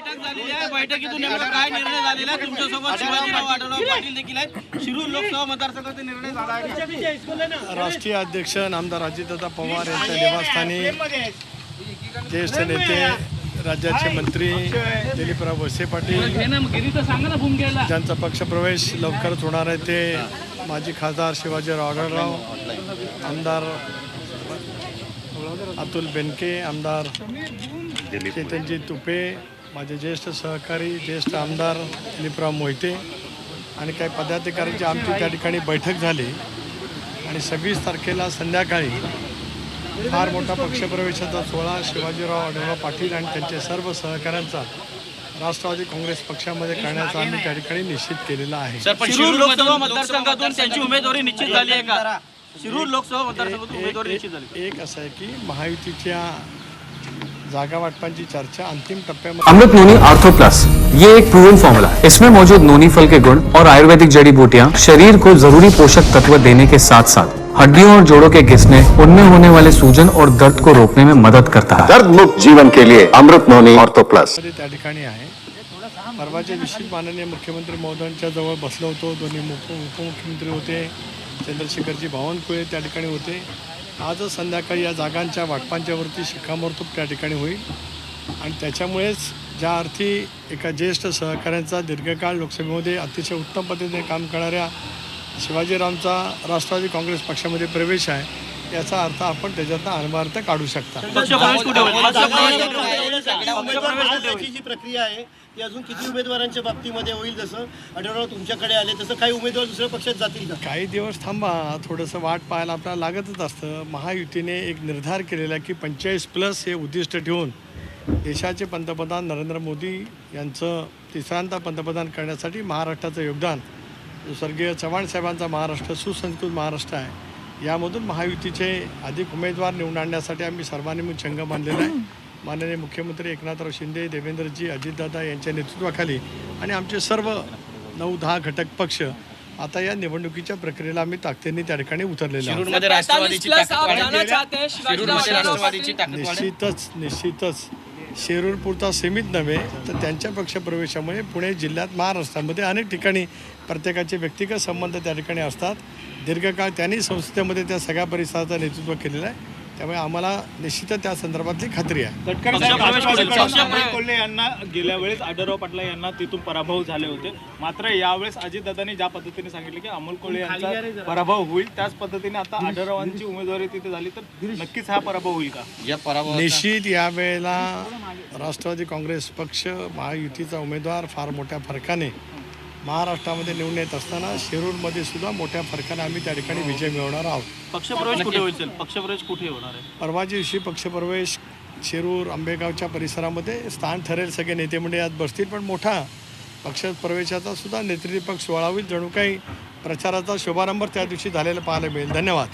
बैठक झालेली आहे. बैठकीतून नेमका काय निर्णय झालेला आहे? तुमच्यासोबत शिवाजीराव आढळराव पाटील देखील आहेत. शिरूर लोकसभा मतदारसंघाचा निर्णय झाला आहे. राष्ट्रीय अध्यक्ष नामदार अजितदादा पवार यांच्या निवासस्थानी ज्येष्ठ नेते राज्याचे मंत्री दिलीपराव वळसे पाटील ज्यांचा पक्षप्रवेश लवकरच होणार आहे ते माजी खासदार शिवाजीराव आढळराव आमदार अतुल बेनके आमदार चेतनजी तुपे माझे ज्येष्ठ सहकारी ज्येष्ठ आमदार दिलीपराव मोहिते आणि काही पदाधिकाऱ्यांची आमची त्या ठिकाणी बैठक झाली. आणि सव्वीस तारखेला संध्याकाळी फार मोठा पक्षप्रवेशाचा सोहळा शिवाजीराव आढळराव पाटील आणि त्यांचे सर्व सहकाऱ्यांचा राष्ट्रवादी काँग्रेस पक्षामध्ये करण्याचा आम्ही त्या ठिकाणी निश्चित केलेला आहे. शिरूर लोकसभा मतदारसंघातून त्यांची उमेदवारी निश्चित झाली आहे का? शिरूर लोकसभा मतदारसंघातून उमेदवारी निश्चित झाली. एक असं आहे की महायुतीच्या जागा वाटपांची चर्चा अंतिम टप्प्यामध्ये अमृत नोनी आर्थो प्लस ये एक प्रूवन फॉर्मूला है इसमें मौजूद नोनी फल के गुण और आयुर्वेदिक जड़ी बूटियाँ शरीर को जरूरी पोषक तत्व देने के साथ साथ हड्डियों और जोड़ों के घिसने उनमें होने वाले सूजन और दर्द को रोकने में मदद करता है। दर्द मुक्त जीवन के लिए अमृत नोनी ऑर्थो प्लस त्या ठिकाणी आहे. परवाच्या दिवशी माननीय मुख्यमंत्री महोदयांच्या जवळ बसलो होतो दोन्ही मुख उपमुख्यमंत्री होते चंद्रशेखरजी बावनकुळे त्या ठिकाणी होते. आजच संध्याकाळी या जागांच्या वाटपांच्यावरती शिक्कामोर्तब त्या ठिकाणी होईल. आणि त्याच्यामुळेच ज्या अर्थी एका ज्येष्ठ सहकाऱ्यांचा दीर्घकाळ लोकसभेमध्ये अतिशय उत्तम पद्धतीने काम करणाऱ्या शिवाजीरामचा राष्ट्रवादी काँग्रेस पक्षामध्ये प्रवेश आहे याचा अर्थ आपण त्याच्यातनं अनुभार्थ काढू शकता. उमेदवार? जी प्रक्रिया आहे ती अजून किती उमेदवारांच्या बाबतीमध्ये होईल जसं आढळराव तुमच्याकडे आले तसं काही उमेदवार दुसऱ्या पक्षात जातील का? काही दिवस थांबा थोडंसं वाट पाहायला आपल्याला लागतच असतं. महायुतीने एक निर्धार केलेला की पंचेचाळीस प्लस हे उद्दिष्ट ठेवून देशाचे पंतप्रधान नरेंद्र मोदी यांचं तिसऱ्यांदा पंतप्रधान करण्यासाठी महाराष्ट्राचं योगदान. जो स्वर्गीय चव्हाण साहेबांचा महाराष्ट्र सुसंस्कृत महाराष्ट्र आहे. यामधून महायुतीचे अधिक उमेदवार निवडून आणण्यासाठी आम्ही सर्वांनी मग चंग बांधलेला आहे. माननीय मुख्यमंत्री एकनाथराव शिंदे देवेंद्रजी अजितदादा यांच्या नेतृत्वाखाली आणि आमचे सर्व नऊ दहा घटक पक्ष आता या निवडणुकीच्या प्रक्रियेला आम्ही ताकदीने त्या ठिकाणी उतरलेलो. निश्चितच निश्चितच. शिरूर पुरता सीमित नव्हे तर त्यांच्या पक्षप्रवेशामुळे पुणे जिल्ह्यात महाराष्ट्रामध्ये अनेक ठिकाणी प्रत्येकाचे व्यक्तिगत संबंध त्या ठिकाणी असतात. दीर्घकाळ त्यांनी संसदेमध्ये त्या सगळ्या परिसराचं नेतृत्व केलेलं आहे. त्यामुळे आम्हाला निश्चितच त्या संदर्भातली खात्री आहे. कोल्हे यांना गेल्या वेळेस आढळराव पाटला यांना तिथून पराभव झाले होते. मात्र यावेळेस अजितदादांनी ज्या पद्धतीने सांगितले की अमोल कोल्हे यांचा पराभव होईल त्याच पद्धतीने आता आढळरावांची उमेदवारी तिथे झाली. तर नक्कीच हा पराभव होईल का? या पराभवाचा- निश्चित यावेळेला राष्ट्रवादी काँग्रेस पक्ष महायुतीचा उमेदवार फार मोठ्या फरकाने महाराष्ट्रामध्ये निवडून येत असताना शिरूरमध्ये सुद्धा मोठ्या फरकाने आम्ही त्या ठिकाणी विजय मिळवणार आहोत. पक्षप्रवेश कुठे होईल सर? पक्षप्रवेश कुठे होणार आहे? परवाच्या दिवशी पक्षप्रवेश शिरूर आंबेगावच्या परिसरामध्ये स्थान ठरेल सगळे नेते मंडळी आज बसतील पण मोठा पक्ष प्रवेशाचा सुद्धा नेतृत्वपक्ष सोहळा होईल जणू काही प्रचाराचा शुभारंभ त्या दिवशी झालेला पाहायला मिळेल. धन्यवाद.